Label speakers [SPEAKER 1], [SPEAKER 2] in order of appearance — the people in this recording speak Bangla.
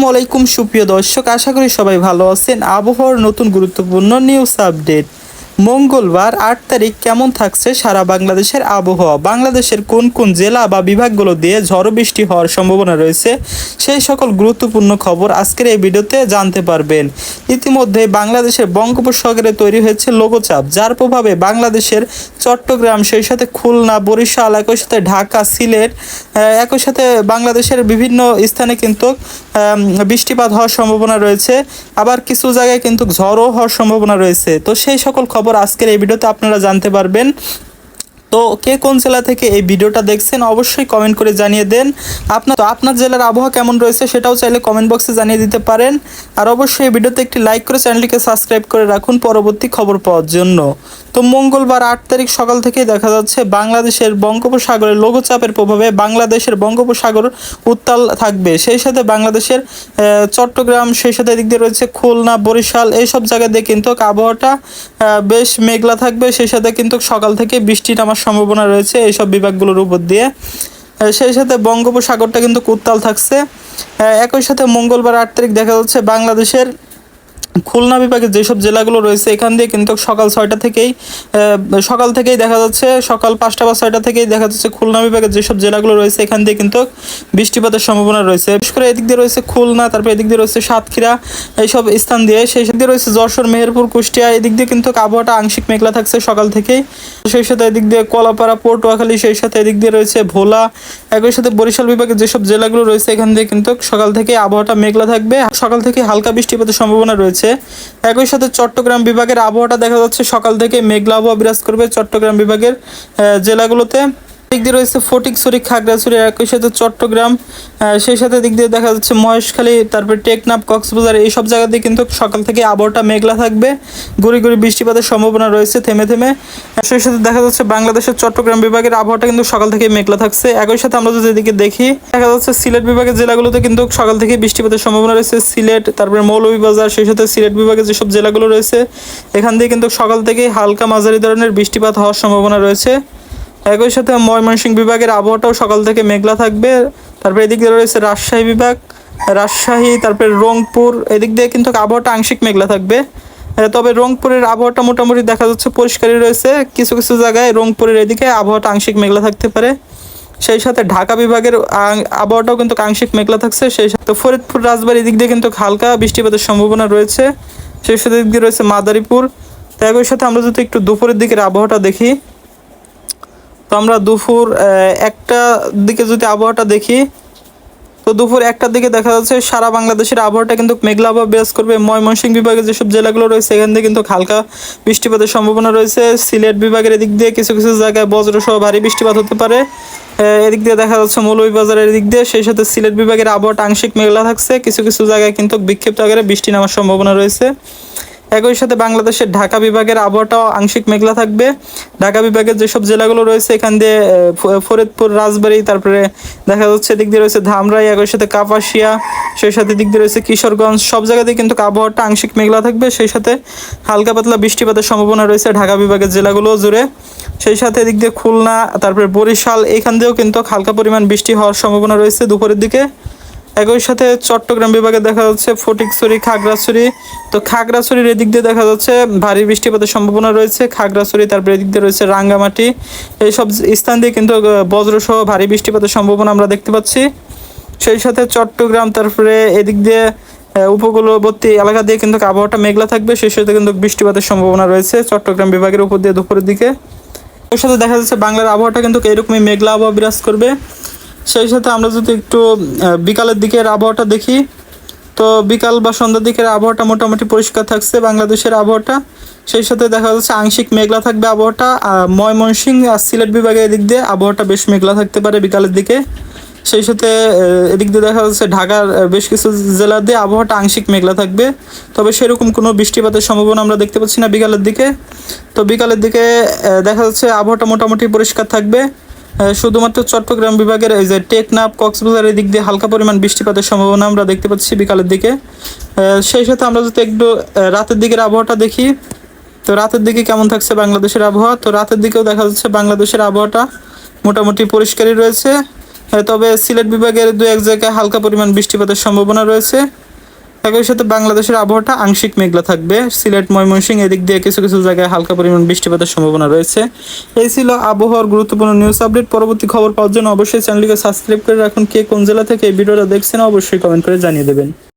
[SPEAKER 1] আসসালামু আলাইকুম সুপ্রিয় দর্শক আশা করি সবাই ভালো আছেন। আবহাওয়ার নতুন গুরুত্বপূর্ণ নিউজ আপডেট মঙ্গলবার আট তারিখ কেমন থাকছে সারা বাংলাদেশের আবহাওয়া? বাংলাদেশের কোন কোন জেলা বা বিভাগগুলো দিয়ে ঝড় বৃষ্টি হওয়ার সম্ভাবনা রয়েছে? সেই সকল গুরুত্বপূর্ণ খবর আজকের এই ভিডিওতে জানতে পারবেন। ইতিমধ্যে বাংলাদেশের বঙ্গোপসাগরে তৈরি হয়েছে লঘুচাপ, যার প্রভাবে বাংলাদেশের চট্টগ্রাম, সেই সাথে খুলনা, বরিশাল, একই সাথে ঢাকা, সিলেট একই সাথে বাংলাদেশের বিভিন্ন স্থানে কিন্তু বৃষ্টিপাত হওয়ার সম্ভাবনা রয়েছে। আবার কিছু জায়গায় কিন্তু ঝড়ও হওয়ার সম্ভাবনা রয়েছে। তো সেই সকল খবর আজকের এই ভিডিওতে আপনারা জানতে পারবেন তো কে কোন জেলা থেকে এই ভিডিওটা দেখছেন অবশ্যই কমেন্ট করে জানিয়ে দেন। আপনার তো আপনার জেলার আবহাওয়া কেমন রয়েছে সেটাও চাইলে কমেন্ট বক্সে জানিয়ে দিতে পারেন। আর অবশ্যই এই ভিডিওতে একটি লাইক করে চ্যানেলটিকে সাবস্ক্রাইব করে রাখুন পরবর্তী খবর পাওয়ার জন্য। তো মঙ্গলবার আট তারিখ সকাল থেকেই দেখা যাচ্ছে বাংলাদেশের বঙ্গোপসাগরের লঘুচাপের প্রভাবে বাংলাদেশের বঙ্গোপসাগর উত্তাল থাকবে। সেই সাথে বাংলাদেশের চট্টগ্রাম, সেই সাথে এদিক দিয়ে রয়েছে খুলনা, বরিশাল এইসব জায়গা দিয়ে কিন্তু আবহাওয়াটা বেশ মেঘলা থাকবে। সেই সাথে কিন্তু সকাল থেকে বৃষ্টি নামার সম্ভাবনা রয়েছে এইসব বিভাগগুলোর উপর দিয়ে। সেই সাথে বঙ্গোপসাগরটা কিন্তু কোত্তাল থাকছে। একই সাথে মঙ্গলবার আট তারিখ দেখা যাচ্ছে বাংলাদেশের খুলনা বিভাগে যেসব জেলাগুলো রয়েছে, এখান দিয়ে কিন্তু সকাল ছয়টা থেকেই সকাল থেকেই দেখা যাচ্ছে, সকাল পাঁচটা বা ছয়টা থেকেই দেখা যাচ্ছে খুলনা বিভাগে যেসব জেলাগুলো রয়েছে, এখান দিয়ে কিন্তু বৃষ্টিপাতের সম্ভাবনা রয়েছে। বিশেষ করে এদিক দিয়ে রয়েছে খুলনা, তারপর এদিক দিয়ে রয়েছে সাতক্ষীরা, এইসব স্থান দিয়ে, সেই সাথে রয়েছে যশোর, মেহেরপুর, কুষ্টিয়া, এদিক দিয়ে কিন্তু আবহাওয়াটা আংশিক মেঘলা থাকছে সকাল থেকেই। সেই সাথে এদিক দিয়ে কলাপাড়া, পটুয়াখালী, সেই সাথে এদিক দিয়ে রয়েছে ভোলা, একই সাথে বরিশাল বিভাগে যেসব জেলাগুলো রয়েছে, এখান দিয়ে কিন্তু সকাল থেকে আবহাওয়াটা মেঘলা থাকবে। সকাল থেকে হালকা বৃষ্টিপাতের সম্ভাবনা রয়েছে। একই সাথে চট্টগ্রাম বিভাগের আবহাওয়াটা দেখা যাচ্ছে সকাল থেকে মেঘলা আবহাওয়া বিরাজ করবে চট্টগ্রাম বিভাগের জেলাগুলোতে। দিক দিয়ে রয়েছে ফটিকছড়ি খাগড়াছড়ি একই সাথে চট্টগ্রাম। সেই সাথে দিক দিয়ে দেখা যাচ্ছে মহেশখালী, তারপরে টেকনাফ, কক্সবাজার, এইসব জায়গা দিয়ে কিন্তু সকাল থেকে আবহাওয়াটা মেঘলা থাকবে। গুড়ি গুড়ি বৃষ্টিপাতের সম্ভাবনা রয়েছে থেমে থেমে। সেই সাথে দেখা যাচ্ছে বাংলাদেশের চট্টগ্রাম বিভাগের আবহাওয়াটা কিন্তু সকাল থেকে মেঘলা থাকছে। একই সাথে আমরা যদি এদিকে দেখি, দেখা যাচ্ছে সিলেট বিভাগের জেলাগুলোতে কিন্তু সকাল থেকে বৃষ্টিপাতের সম্ভাবনা রয়েছে। সিলেট, তারপরে মৌলভীবাজার, সেই সাথে সিলেট বিভাগের যেসব জেলাগুলো রয়েছে, এখান দিয়ে কিন্তু সকাল থেকেই হালকা মাঝারি ধরনের বৃষ্টিপাত হওয়ার সম্ভাবনা রয়েছে। একই সাথে ময়মনসিংহ বিভাগের আবহাওয়াটাও সকাল থেকে মেঘলা থাকবে। তারপরে এদিক দিয়ে রয়েছে রাজশাহী বিভাগ, রাজশাহী, তারপরে রংপুর, এদিক দিয়ে কিন্তু আবহাওয়াটা আংশিক মেঘলা থাকবে। তবে রংপুরের আবহাওয়াটা মোটামুটি দেখা যাচ্ছে পরিষ্কারই রয়েছে। কিছু কিছু জায়গায় রংপুরের এদিকে আবহাওয়াটা আংশিক মেঘলা থাকতে পারে। সেই সাথে ঢাকা বিভাগের আবহাওয়াটাও কিন্তু আংশিক মেঘলা থাকছে। সেই সাথে ফরিদপুর রাজবাড়ির দিক দিয়ে কিন্তু হালকা বৃষ্টিপাতের সম্ভাবনা রয়েছে। সেই সাথে দিক দিয়ে রয়েছে মাদারীপুর। তো একই সাথে আমরা যদি একটু দুপুরের দিকের আবহাওয়াটা দেখি তো আমরা দুপুর একটা দিকে যদি আবহাওয়াটা দেখি, তো দুপুর একটার দিকে দেখা যাচ্ছে সারা বাংলাদেশের আবহাওয়াটা কিন্তু মেঘলা আবহাওয়া বিরাজ করবে। ময়মনসিংহ বিভাগের যেসব জেলাগুলো রয়েছে, এখান থেকে কিন্তু হালকা বৃষ্টিপাতের সম্ভাবনা রয়েছে। সিলেট বিভাগের এদিক দিয়ে কিছু কিছু জায়গায় বজ্র সহ ভারী বৃষ্টিপাত হতে পারে। এদিক দিয়ে দেখা যাচ্ছে মৌলভীবাজারের এদিক দিয়ে, সেই সাথে সিলেট বিভাগের আবহাওয়াটা আংশিক মেঘলা থাকছে। কিছু কিছু জায়গায় কিন্তু বিক্ষিপ্ত আকারে বৃষ্টি নামার সম্ভাবনা রয়েছে। একই সাথে বাংলাদেশের ঢাকা বিভাগের আবহাওয়াটাও আংশিক মেঘলা থাকবে। ঢাকা বিভাগের যেসব জেলাগুলো রয়েছে, এখান দিয়ে ফরিদপুর, রাজবাড়ী, তারপরে দেখা যাচ্ছে দিক দিয়ে রয়েছে ধামরাই, একই সাথে কাপাসিয়া, সেই সাথে দিক দিয়ে রয়েছে কিশোরগঞ্জ। সব জায়গাতেই কিন্তু আবহাওয়াটা আংশিক মেঘলা থাকবে। সেই সাথে হালকা পাতলা বৃষ্টিপাতের সম্ভাবনা রয়েছে ঢাকা বিভাগের জেলাগুলো জুড়ে। সেই সাথে এদিক দিয়ে খুলনা, তারপরে বরিশাল, এখান দিয়েও কিন্তু হালকা পরিমাণ বৃষ্টি হওয়ার সম্ভাবনা রয়েছে দুপুরের দিকে। একই সাথে চট্টগ্রাম বিভাগে দেখা যাচ্ছে ফটিকছড়ি, খাগড়াছড়ি। তো খাগড়াছড়ির এদিক দিয়ে দেখা যাচ্ছে ভারী বৃষ্টিপাতের সম্ভাবনা রয়েছে। খাগড়াছড়ি, তারপরে এদিক দিয়ে রয়েছে রাঙ্গামাটি। এইসব স্থান দিয়ে কিন্তু বজ্রসহ ভারী বৃষ্টিপাতের সম্ভাবনা আমরা দেখতে পাচ্ছি। সেই সাথে চট্টগ্রাম, তারপরে এদিক দিয়ে উপকূলবর্তী এলাকা দিয়ে কিন্তু আবহাওয়াটা মেঘলা থাকবে। সেই সাথে কিন্তু বৃষ্টিপাতের সম্ভাবনা রয়েছে চট্টগ্রাম বিভাগের উপর দিয়ে দুপুরের দিকে। এর সাথে দেখা যাচ্ছে বাংলার আবহাওয়াটা কিন্তু এরকমই মেঘলা আবহাওয়া বিরাজ করবে। সেই সাথে আমরা যদি একটু বিকালের দিকের আবহাওয়াটা দেখি, তো বিকাল বা সন্ধ্যার দিকের আবহাওয়াটা মোটামুটি পরিষ্কার থাকছে বাংলাদেশের আবহাওয়াটা। সেই সাথে দেখা যাচ্ছে আংশিক মেঘলা থাকবে আবহাওয়াটা ময়মনসিংহ আর সিলেট বিভাগের এদিক দিয়ে আবহাওয়াটা বেশ মেঘলা থাকতে পারে বিকালের দিকে। সেই সাথে এদিক দিয়ে দেখা যাচ্ছে ঢাকার বেশ কিছু জেলা দিয়ে আবহাওয়াটা আংশিক মেঘলা থাকবে। তবে সেরকম কোনো বৃষ্টিপাতের সম্ভাবনা আমরা দেখতে পাচ্ছি না বিকালের দিকে। তো বিকালের দিকে দেখা যাচ্ছে আবহাওয়াটা মোটামুটি পরিষ্কার থাকবে। শুধুমাত্র চট্টগ্রাম বিভাগের এই যে টেকনাফ কক্সবাজারের দিক দিয়ে হালকা পরিমাণ বৃষ্টিপাতের সম্ভাবনা আমরা দেখতে পাচ্ছি বিকালের দিকে। সেই সাথে আমরা যদি একটু রাতের দিকের আবহাওয়াটা দেখি, তো রাতের দিকে কেমন থাকছে বাংলাদেশের আবহাওয়া? তো রাতের দিকেও দেখা যাচ্ছে বাংলাদেশের আবহাওয়াটা মোটামুটি পরিষ্কারই রয়েছে। তবে সিলেট বিভাগের দু এক জায়গায় হালকা পরিমাণ বৃষ্টিপাতের সম্ভাবনা রয়েছে। একই সাথে বাংলাদেশের আবহাওয়াটা আংশিক মেঘলা থাকবে। সিলেট, ময়মনসিংহ এদিক দিয়ে কিছু কিছু জায়গায় হালকা পরিমাণ বৃষ্টিপাতের সম্ভাবনা রয়েছে। এই ছিল আবহাওয়ার গুরুত্বপূর্ণ নিউজ আপডেট পরবর্তী খবর পাওয়ার জন্য অবশ্যই চ্যানেলটিকে সাবস্ক্রাইব করে রাখুন। কে কোন জেলা থেকে এই ভিডিওটা দেখছেন অবশ্যই কমেন্ট করে জানিয়ে দেবেন।